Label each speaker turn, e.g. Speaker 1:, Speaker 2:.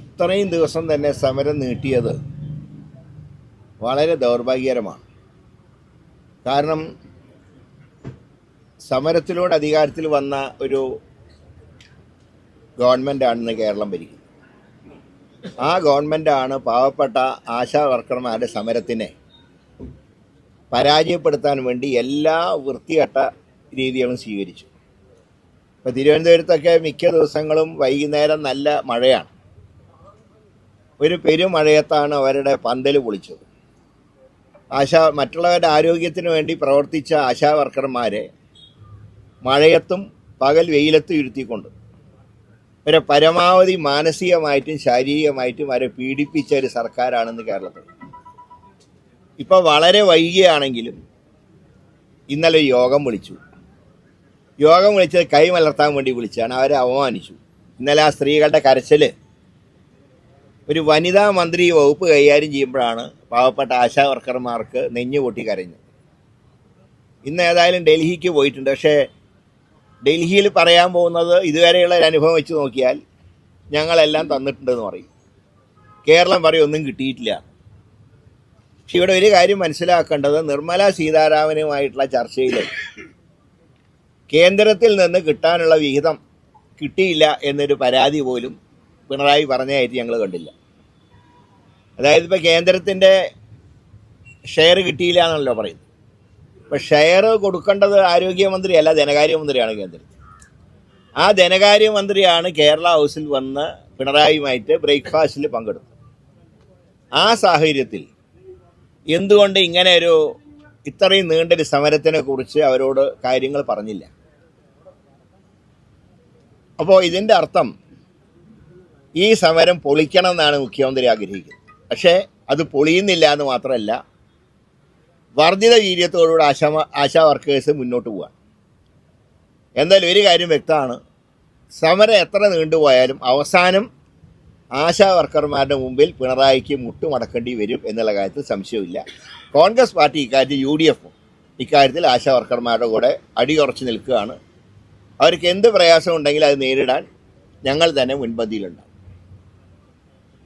Speaker 1: ഇത്രയും ദിവസം തന്നെ സമരം നീട്ടിയത് വളരെ ദൗർഭാഗ്യകരമാണ്. കാരണം സമരത്തിലൂടെ അധികാരത്തിൽ വന്ന ഒരു ഗവൺമെന്റാണ് കേരളം ഭരിക്കുന്നത് ആ ഗവൺമെന്റാണ് പാവപ്പെട്ട ആശാ വർക്കർമാരുടെ സമരത്തിനെ പരാജയപ്പെടുത്താൻ വേണ്ടി എല്ലാ വൃത്തികെട്ട രീതികളും സ്വീകരിച്ചു. ഇപ്പോൾ തിരുവനന്തപുരത്തൊക്കെ മിക്ക ദിവസങ്ങളും വൈകുന്നേരം നല്ല മഴയാണ്. ഒരു പെരുമഴയത്താണ് അവരുടെ പന്തൽ പൊളിച്ചത്. ആശാ മറ്റുള്ളവരുടെ ആരോഗ്യത്തിന് വേണ്ടി പ്രവർത്തിച്ച ആശാ വർക്കർമാരെ മഴയത്തും പകൽ വെയിലത്തും ഇരുത്തിക്കൊണ്ട് അവരെ പരമാവധി മാനസികമായിട്ടും ശാരീരികമായിട്ടും അവരെ പീഡിപ്പിച്ച ഒരു സർക്കാരാണെന്ന് കേരളത്തിൽ. ഇപ്പോൾ വളരെ വൈകിയാണെങ്കിലും ഇന്നലെ യോഗം വിളിച്ചു. യോഗം വിളിച്ചത് കൈ മലർത്താൻ വേണ്ടി വിളിച്ചാണ്. അവരെ അപമാനിച്ചു. ഇന്നലെ ആ സ്ത്രീകളുടെ കരച്ചിൽ ഒരു വനിതാ മന്ത്രി വകുപ്പ് കൈകാര്യം ചെയ്യുമ്പോഴാണ് പാവപ്പെട്ട ആശാ വർക്കർമാർക്ക് നെഞ്ഞു പൊട്ടി കരഞ്ഞു ഇന്ന് ഏതായാലും ഡൽഹിക്ക് പോയിട്ടുണ്ട്. പക്ഷേ ഡൽഹിയിൽ പറയാൻ പോകുന്നത് ഇതുവരെയുള്ള അനുഭവം വെച്ച് നോക്കിയാൽ ഞങ്ങളെല്ലാം തന്നിട്ടുണ്ടെന്ന് പറയും. കേരളം പറയും ഒന്നും കിട്ടിയിട്ടില്ല. പക്ഷെ ഇവിടെ ഒരു കാര്യം മനസ്സിലാക്കേണ്ടത് നിർമ്മല സീതാരാമനുമായിട്ടുള്ള ചർച്ചയിൽ കേന്ദ്രത്തിൽ നിന്ന് കിട്ടാനുള്ള വിഹിതം കിട്ടിയില്ല എന്നൊരു പരാതി പോലും പിണറായി പറഞ്ഞതായിട്ട് ഞങ്ങൾ കണ്ടില്ല. അതായത് ഇപ്പോൾ കേന്ദ്രത്തിന്റെ ഷെയർ കിട്ടിയില്ല എന്നല്ലോ പറയുന്നത്. ഇപ്പം ഷെയർ കൊടുക്കേണ്ടത് ആരോഗ്യമന്ത്രിയല്ല ധനകാര്യമന്ത്രിയാണ് കേന്ദ്രത്തിൽ. ആ ധനകാര്യമന്ത്രിയാണ് കേരള ഹൗസിൽ വന്ന് പിണറായിയുമായിട്ട് ബ്രേക്ക്ഫാസ്റ്റിൽ പങ്കെടുത്തത്. ആ സാഹചര്യത്തിൽ എന്തുകൊണ്ട് ഇങ്ങനെ ഒരു ഇത്രയും നീണ്ടൊരു സമരത്തിനെ കുറിച്ച് അവരോട് കാര്യങ്ങൾ പറഞ്ഞില്ല? അപ്പോൾ ഇതിന്റെ അർത്ഥം ഈ സമരം പൊളിക്കണം എന്നാണ് മുഖ്യമന്ത്രി ആഗ്രഹിക്കുന്നത്. പക്ഷേ അത് പൊളിയുന്നില്ല എന്ന് മാത്രമല്ല വർദ്ധിത വീര്യത്തോടുകൂടി ആശാ ആശാ വർക്കേഴ്സ് മുന്നോട്ട് പോകാൻ എന്തായാലും ഒരു കാര്യം വ്യക്തമാണ്. സമരം എത്ര നീണ്ടുപോയാലും അവസാനം ആശാ വർക്കർമാരുടെ മുമ്പിൽ പിണറായിക്ക് മുട്ടുമടക്കേണ്ടി വരും എന്നുള്ള കാര്യത്തിൽ സംശയമില്ല കോൺഗ്രസ് പാർട്ടി ഇക്കാര്യത്തിൽ യു ഡി എഫും ഇക്കാര്യത്തിൽ ആശാ വർക്കർമാരുടെ കൂടെ അടിയുറച്ച് നിൽക്കുകയാണ്. അവർക്ക് എന്ത് പ്രയാസം ഉണ്ടെങ്കിലും അത് നേരിടാൻ ഞങ്ങൾ തന്നെ മുൻപന്തിയിലുണ്ടാവും